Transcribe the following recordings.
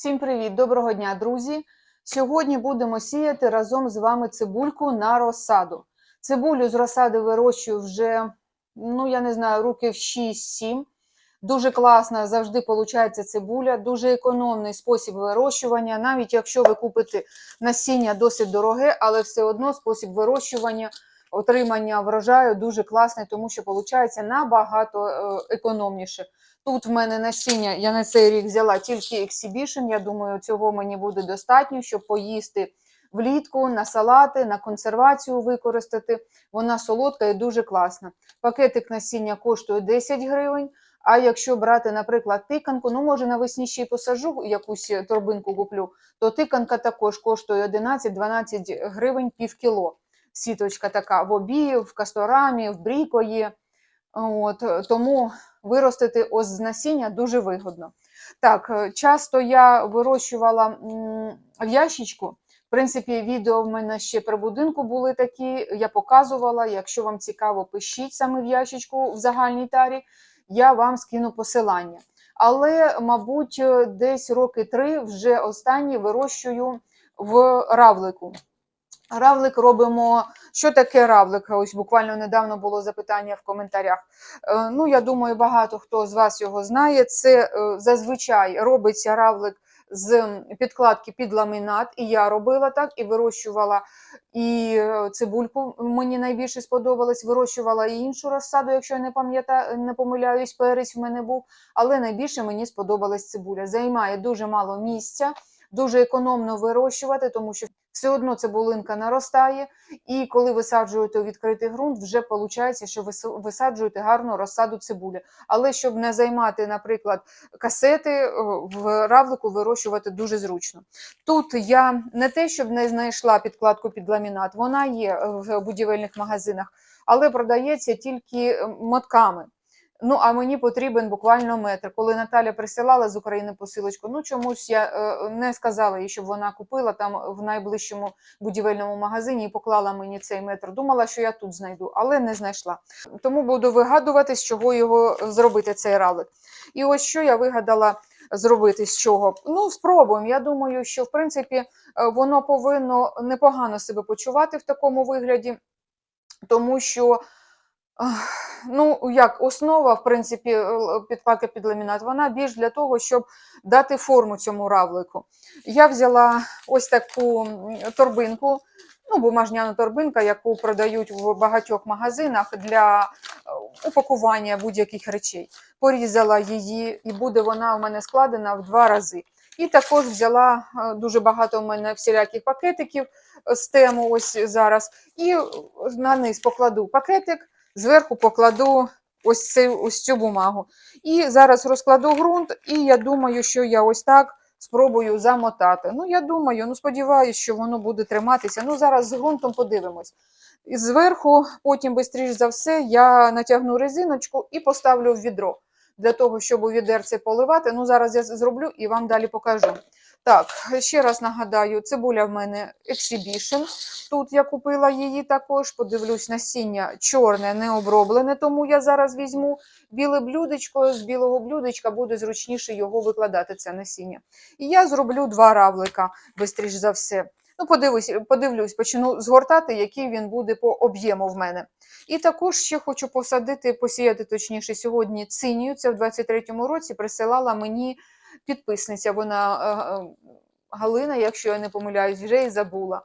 Всім привіт! Доброго дня, друзі! Сьогодні будемо сіяти разом з вами цибульку на розсаду. Цибулю з розсади вирощую вже, ну я не знаю, років 6-7. Дуже класна завжди виходить цибуля, дуже економний спосіб вирощування. Навіть якщо ви купите насіння досить дороге, але все одно спосіб вирощування, отримання врожаю дуже класний, тому що виходить набагато е, економніше. Тут в мене насіння, я на цей рік взяла тільки Exhibition, Я думаю, цього мені буде достатньо, щоб поїсти влітку на салати, на консервацію використати. Вона солодка і дуже класна. Пакетик насіння коштує 10 гривень. А якщо брати, наприклад, тиканку, ну може навесні ще й посажу якусь торбинку куплю, то тиканка також коштує 11-12 гривень пів кіло. Сіточка така в обії, в касторамі, в бріко є. От, тому виростити ось з насіння дуже вигодно. Так, е, часто я вирощувала в ящичку. В принципі, відео в мене ще при будинку були такі, я показувала. Якщо вам цікаво, пишіть саме в ящичку в загальній тарі, я вам скину посилання. Але, мабуть, е, десь роки три вже останні вирощую в равлику. Равлик робимо. Що таке равлик? Ось буквально недавно було запитання в коментарях. Е, Ну, я думаю, багато хто з вас його знає. Це е, зазвичай робиться равлик з підкладки під ламінат. І я робила так, і вирощувала і е, цибульку. Мені найбільше сподобалось. Вирощувала і іншу розсаду, якщо я не пам'ятаю, не помиляюсь, перець в мене був. Але найбільше мені сподобалась цибуля. Займає дуже мало місця. Дуже економно вирощувати, тому що все одно цибулинка наростає, і коли висаджуєте у відкритий ґрунт, вже виходить, що ви висаджуєте гарну розсаду цибулі. Але щоб не займати, наприклад, касети, е, в равлику вирощувати дуже зручно. Тут я не те, щоб не знайшла підкладку під ламінат, вона є в будівельних магазинах, але продається тільки е, мотками. Ну, а мені потрібен буквально метр. Коли Наталя присилала з України посилочку, ну чомусь я е, не сказала їй, щоб вона купила там в найближчому будівельному магазині і поклала мені цей метр. Думала, що я тут знайду, але не знайшла. Тому буду вигадувати, з чого його зробити, цей равлик. І ось що я вигадала зробити з чого. Ну, спробуємо. Я думаю, що в принципі е, воно повинно непогано себе почувати в такому вигляді, тому що. Ну, як основа, в принципі, підкладка під ламінат, вона більш для того, щоб дати форму цьому равлику. Я взяла ось таку торбинку, ну, бумажняну торбинка, яку продають в багатьох магазинах для е, упакування будь-яких речей. Порізала її, і буде вона у мене складена в два рази. І також взяла е, дуже багато у мене всіляких пакетиків з тему ось зараз. І на низ покладу пакетик зверху покладу ось цю, ось цю бумагу. І зараз розкладу ґрунт, і я думаю, що я ось так спробую замотати. Ну, я думаю, ну сподіваюся, що воно буде триматися. Ну, зараз з ґрунтом подивимось. І зверху, потім, швидше за все, я натягну резиночку і поставлю в відро. Для того, щоб у відерці поливати. Ну, зараз я зроблю і вам далі покажу. Так, ще раз нагадаю, цибуля в мене Exhibition. Тут я купила її також. Подивлюсь, насіння чорне, не оброблене, тому я зараз візьму біле блюдечко. З білого блюдечка буде зручніше його викладати, це насіння. І я зроблю два равлика, швидше за все. Ну, подивлюсь, подивлюсь, почну згортати, який він буде по об'єму в мене. І також ще хочу посадити, посіяти, точніше, сьогодні цинію. Це в 23-му році присилала мені підписниця, вона е, е, Галина, якщо я не помиляюсь, вже і забула.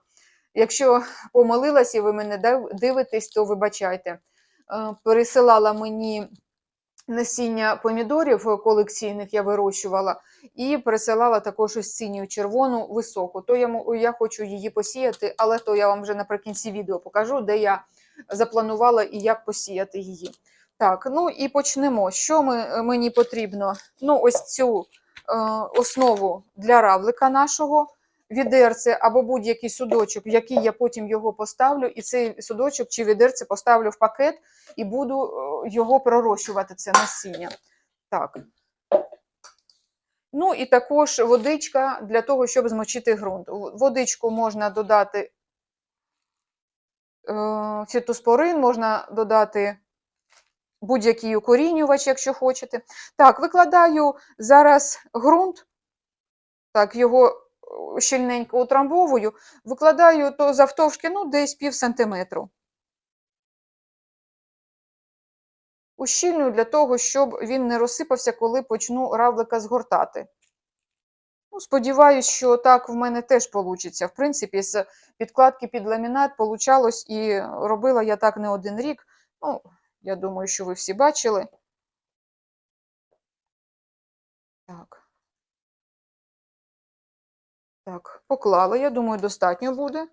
Якщо помилилась і ви мене дивитесь, то вибачайте. Е, пересилала мені насіння помідорів колекційних, я вирощувала, і пересилала також ось синю червону високу. То я я хочу її посіяти, але то я вам вже наприкінці відео покажу, де я запланувала і як посіяти її. Так, ну і почнемо. Що ми, мені потрібно? Ну, ось цю основу для равлика нашого, відерце або будь-який судочок, в який я потім його поставлю, і цей судочок чи відерце поставлю в пакет і буду е, його пророщувати, це насіння. Так. Ну і також водичка для того, щоб змочити ґрунт. Водичку можна додати е, фітоспорин, можна додати будь-який укорінювач, якщо хочете. Так, викладаю зараз ґрунт так, його е, щільненько утрамбовую, викладаю то завтовшки, ну, десь пів сантиметру. Ущільнюю для того, щоб він не розсипався, коли почну равлика згортати. Ну, сподіваюсь, що так в мене теж вийде. В принципі, з підкладки під ламінат получалось і робила я так не один рік. Ну, я думаю, що ви всі бачили. Так. Так, поклала, я думаю, достатньо буде.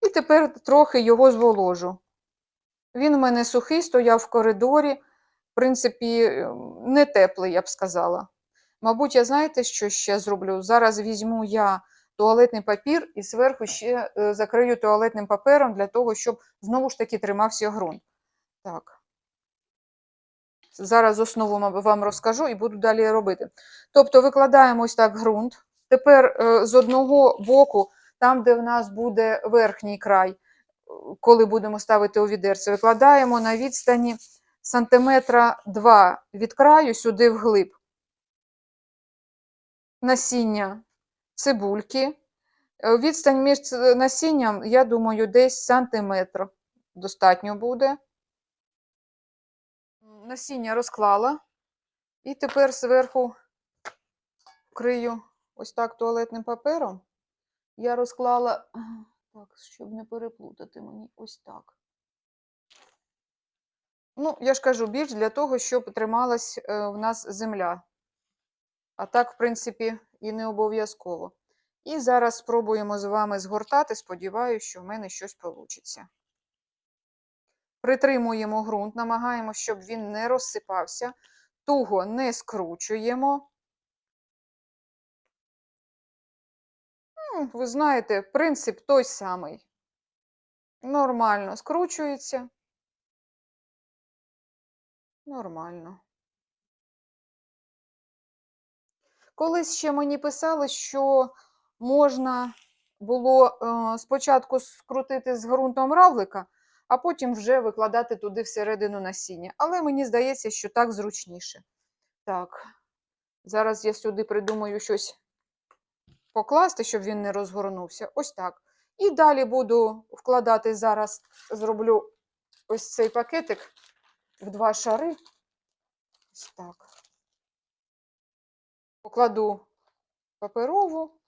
І тепер трохи його зволожу. Він у мене сухий, стояв в коридорі. В принципі, ем, не теплий, я б сказала. Мабуть, я знаєте, що ще зроблю? Зараз візьму я туалетний папір і зверху ще е, закрию туалетним папером для того, щоб знову ж таки тримався ґрунт. Так. Зараз основу вам розкажу і буду далі робити. Тобто викладаємо ось так ґрунт. Тепер е, з одного боку, там, де в нас буде верхній край, коли будемо ставити у відерце, викладаємо на відстані сантиметра 2 від краю сюди вглиб. Насіння цибульки. Е, Відстань між насінням, я думаю, десь сантиметр достатньо буде. Насіння розклала. І тепер зверху крию ось так туалетним папером. Я розклала, так, щоб не переплутати мені, ось так. Ну, я ж кажу, більш для того, щоб трималась е, в нас земля. А так, в принципі, і не обов'язково. І зараз спробуємо з вами згортати. Сподіваюся, що в мене щось вийде. Притримуємо ґрунт, намагаємося, щоб він не розсипався. Туго не скручуємо. Ви знаєте, принцип той самий. Нормально скручується. Нормально. Колись ще мені писали, що можна було е, спочатку скрутити з ґрунтом равлика, а потім вже викладати туди всередину насіння. Але мені здається, що так зручніше. Так, зараз я сюди придумаю щось покласти, щоб він не розгорнувся. Ось так. І далі буду вкладати зараз, зроблю ось цей пакетик в два шари. Ось так. Покладу паперову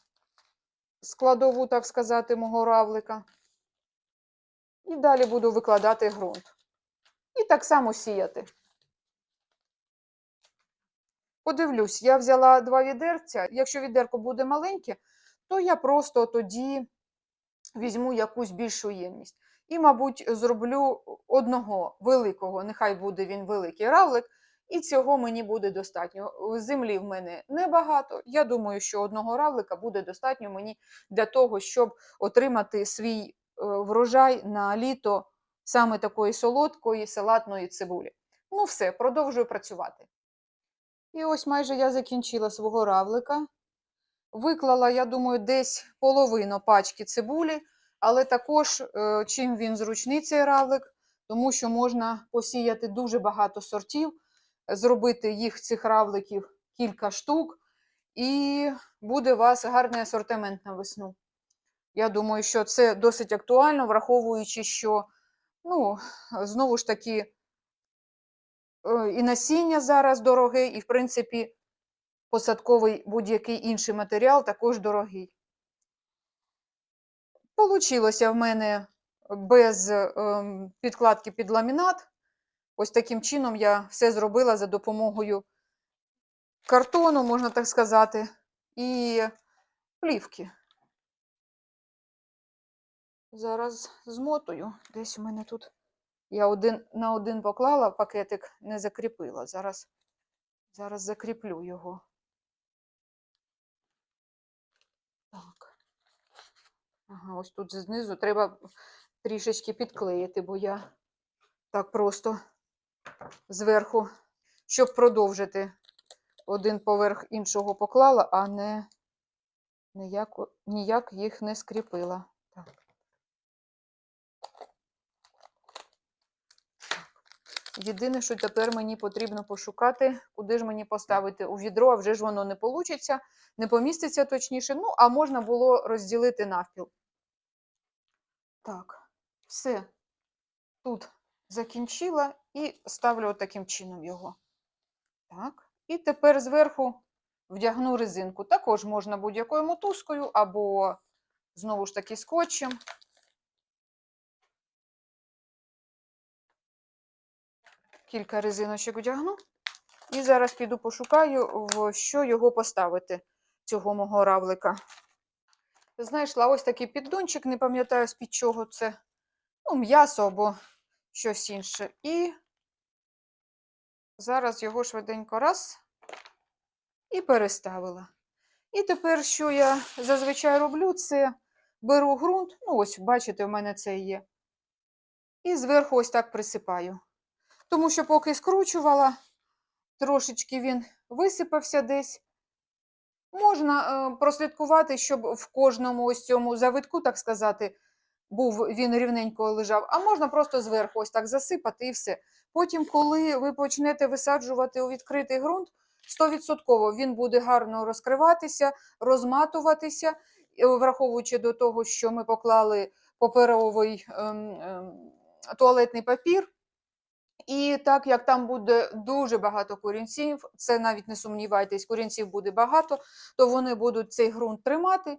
складову, так сказати, мого равлика. І далі буду викладати ґрунт. І так само сіяти. Подивлюсь, я взяла два відерця. Якщо відерко буде маленьке, то я просто тоді візьму якусь більшу ємність. І, мабуть, зроблю одного великого, нехай буде він великий равлик, і цього мені буде достатньо. Землі в мене небагато. Я думаю, що одного равлика буде достатньо мені для того, щоб отримати свій врожай на літо саме такої солодкої салатної цибулі. Ну, все, продовжую працювати. І ось майже я закінчила свого равлика. Виклала, я думаю, десь половину пачки цибулі, але також е, чим він зручний цей равлик, тому що можна посіяти дуже багато сортів, зробити їх цих равликів кілька штук, і буде у вас гарний асортимент на весну. Я думаю, що це досить актуально, враховуючи, що, ну, знову ж таки, е, і насіння зараз дороге, і, в принципі, посадковий будь-який інший матеріал також дорогий. Получилося в мене без ем, підкладки під ламінат. Ось таким чином я все зробила за допомогою картону, можна так сказати, і плівки. Зараз змотую. Десь у мене тут. Я один на один поклала, пакетик не закріпила. Зараз, зараз закріплю його. Так. Ага, ось тут знизу треба трішечки підклеїти, бо я так просто зверху, щоб продовжити один поверх іншого поклала, а не ніяк, ніяк їх не скріпила. Так. Єдине, що тепер мені потрібно пошукати, куди ж мені поставити у відро, а вже ж воно не получиться, не поміститься точніше. Ну, а можна було розділити навпіл. Так, все. Тут закінчила і ставлю от таким чином його. Так. І тепер зверху вдягну резинку. Також можна будь-якою мотузкою або, знову ж таки, скотчем. Кілька резиночок вдягну. І зараз піду пошукаю, в що його поставити, цього мого равлика. Знайшла ось такий піддончик, не пам'ятаю, з-під чого це. Ну, м'ясо або щось інше. І зараз його швиденько раз і переставила. І тепер, що я зазвичай роблю, це беру ґрунт, ну ось, бачите, у мене це є. І зверху ось так присипаю. Тому що поки скручувала, трошечки він висипався десь. Можна е, прослідкувати, щоб в кожному ось цьому завитку, так сказати, був він рівненько лежав, а можна просто зверху ось так засипати і все. Потім, коли ви почнете висаджувати у відкритий ґрунт, 100% він буде гарно розкриватися, розматуватися, враховуючи до того, що ми поклали паперовий ем, ем, туалетний папір. І так як там буде дуже багато корінців, це навіть не сумнівайтесь, корінців буде багато, то вони будуть цей ґрунт тримати,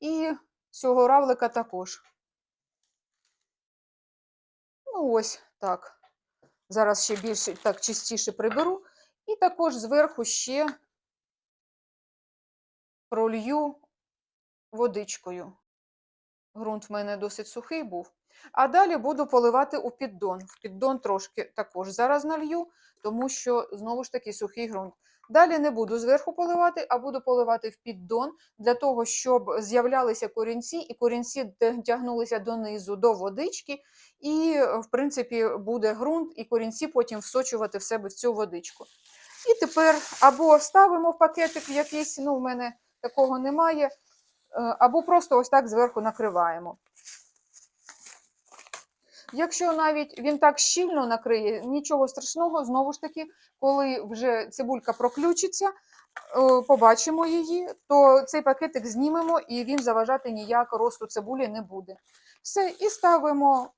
і цього равлика також. Ну, ось так. Зараз ще більше так чистіше приберу. І також зверху ще пролью водичкою. Грунт в мене досить сухий був. А далі буду поливати у піддон. В піддон трошки також зараз налью, тому що, знову ж таки, сухий ґрунт. Далі не буду зверху поливати, а буду поливати в піддон для того, щоб з'являлися корінці, і корінці тягнулися донизу до водички, і, в принципі, буде ґрунт, і корінці потім всочувати в себе в цю водичку. І тепер або ставимо в пакетик якийсь, ну, в мене такого немає, е, або просто ось так зверху накриваємо. Якщо навіть він так щільно накриє, нічого страшного, знову ж таки, коли вже цибулька проключиться, е, побачимо її, то цей пакетик знімемо і він заважати ніяк росту цибулі не буде. Все, і ставимо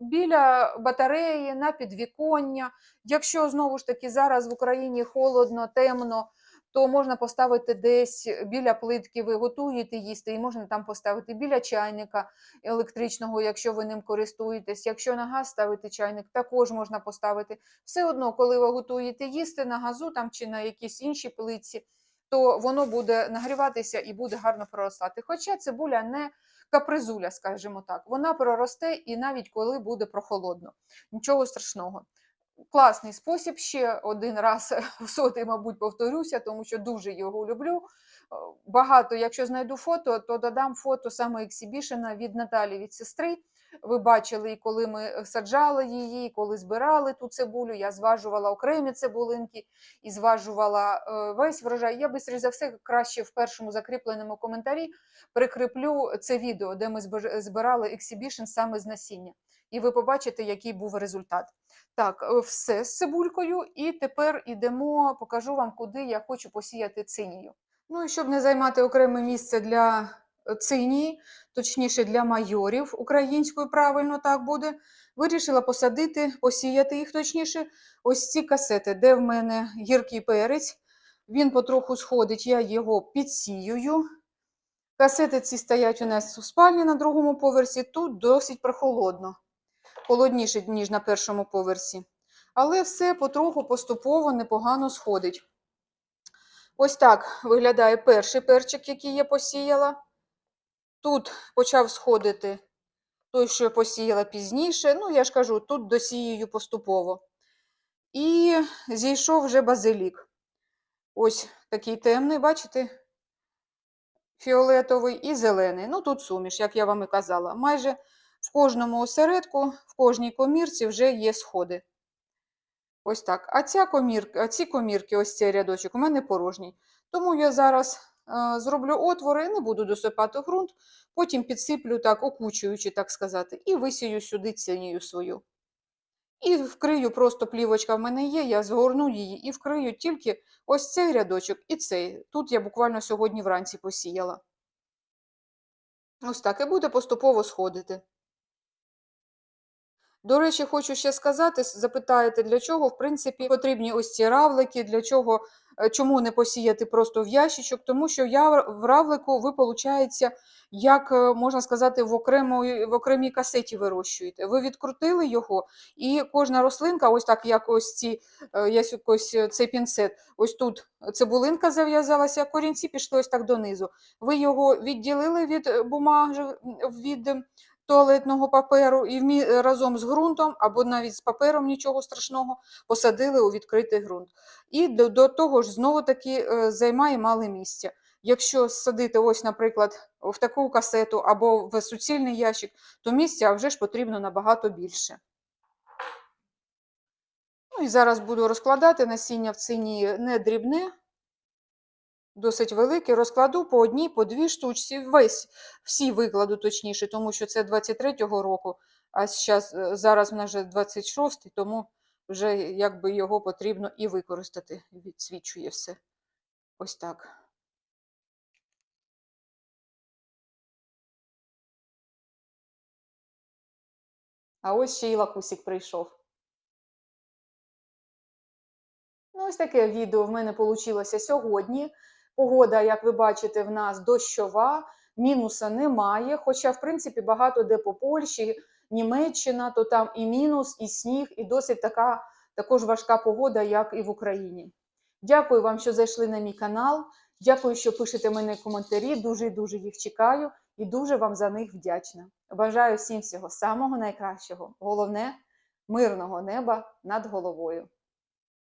біля батареї на підвіконня. Якщо знову ж таки зараз в Україні холодно, темно, то можна поставити десь біля плитки, ви готуєте їсти, і можна там поставити біля чайника електричного, якщо ви ним користуєтесь. Якщо на газ ставити чайник, також можна поставити. Все одно, коли ви готуєте їсти на газу там чи на якійсь іншій плитці, то воно буде нагріватися і буде гарно проростати. Хоча цибуля не капризуля, скажімо так, вона проросте і навіть коли буде прохолодно. Нічого страшного. Класний спосіб. Ще один раз в сотий, мабуть, повторюся, тому що дуже його люблю. Е, Багато, якщо знайду фото, то додам фото саме ексібішена від Наталі від сестри. Ви бачили, і коли ми саджали її, і коли збирали ту цибулю, я зважувала окремі цибулинки і зважувала е, весь врожай. Я бистріше за все краще в першому закріпленому коментарі прикріплю це відео, де ми збирали ексібішн саме з насіння. І ви побачите, який був результат. Так, е, все з цибулькою, і тепер ідемо, покажу вам, куди я хочу посіяти цинію. Ну і щоб не займати окреме місце для е, цинії, точніше для майорів, українською правильно так буде, вирішила посадити, посіяти їх точніше, ось ці касети, де в мене гіркий перець. Він потроху сходить, я його підсіюю. Касети ці стоять у нас у спальні на другому поверсі, тут досить прохолодно холодніше, ніж на першому поверсі. Але все потроху поступово непогано сходить. Ось так виглядає перший перчик, який я посіяла. Тут почав сходити той, що я посіяла пізніше. Ну, я ж кажу, тут досіюю поступово. І зійшов вже базилік. Ось такий темний, бачите? Фіолетовий і зелений. Ну, тут суміш, як я вам і казала. Майже в кожному осередку, в кожній комірці вже є сходи. Ось так. А, ця комірка, ці комірки, ось цей рядочок, у мене порожній. Тому я зараз е, зроблю отвори, не буду досипати ґрунт, потім підсиплю так, окучуючи, так сказати, і висію сюди цінію свою. І вкрию, просто плівочка в мене є, я згорну її і вкрию тільки ось цей рядочок і цей. Тут я буквально сьогодні вранці посіяла. Ось так і буде поступово сходити. До речі, хочу ще сказати, запитаєте, для чого, в принципі, потрібні ось ці равлики, для чого, е, чому не посіяти просто в ящичок, тому що я в равлику ви, виходить, як е, можна сказати, в, окремої, в окремій касеті вирощуєте. Ви відкрутили його, і кожна рослинка, ось так, як ось ці, е, ось цей пінцет, ось тут цибулинка зав'язалася, корінці пішли ось так донизу. Ви його відділили від бумаги, від туалетного паперу і е, разом з ґрунтом, або навіть з папером нічого страшного, посадили у відкритий ґрунт. І до, до того ж, знову таки е, займає мало місця. Якщо садити, ось, наприклад, в таку касету або в суцільний ящик, то місця вже ж потрібно набагато більше. Ну і зараз буду розкладати насіння в ціні не дрібне, досить велике. Розкладу по одній, по дві штучці, весь, всі викладу точніше, тому що це 23-го року, а щас, е, зараз в нас вже 26-й, тому вже якби його потрібно і використати. Відсвічує все. Ось так. А ось ще й лакусик прийшов. Ну, ось таке відео в мене вийшло сьогодні. Погода, як ви бачите, в нас дощова, мінуса немає. Хоча, в принципі, багато де по Польщі, Німеччина, то там і мінус, і сніг, і досить така також важка погода, як і в Україні. Дякую вам, що зайшли на мій канал. Дякую, що пишете мені коментарі. Дуже і дуже їх чекаю і дуже вам за них вдячна. Бажаю всім всього самого найкращого. Головне мирного неба над головою.